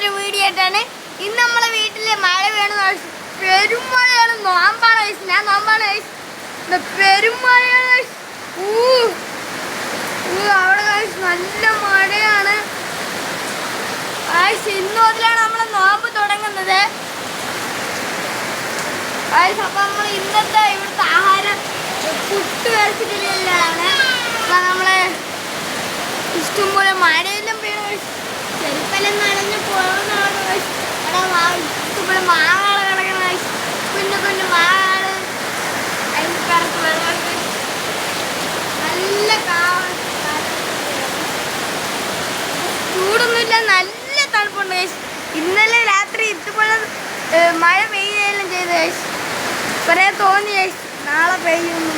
പുതിയൊരു വീഡിയോ ആയിട്ടാണ്. ഇന്ന് നമ്മളെ വീട്ടിൽ മഴ വീണ് പെരുമഴയാണ് നോമ്പാണ് വയസ്സ് ഞാൻ നോമ്പാണ് വയസ്സ് പെരുമഴയാണ് അവിടെ guys നല്ല മഴയാണ്. Guys, ഇന്ന് മുതലാണ് നമ്മളെ നോമ്പ് തുടങ്ങുന്നത്. Guys, അപ്പൊ നമ്മൾ ഇന്നത്തെ ഇവിടുത്തെ ആഹാരം പുട്ട് വരച്ചിട്ടില്ലാണ് അപ്പൊ നമ്മളെ ഇഷ്ടംപോലെ മഴയെല്ലാം വീണ് ചെരുപ്പെല്ലാം നല്ല തണുപ്പുണ്ട് കേസ് ഇന്നലെ രാത്രി ഇതുപോലെ മഴ പെയ്യുകയെല്ലാം ചെയ്തു കേസ് കുറേ തോന്നി കേസ് നാളെ പെയ്യുന്നു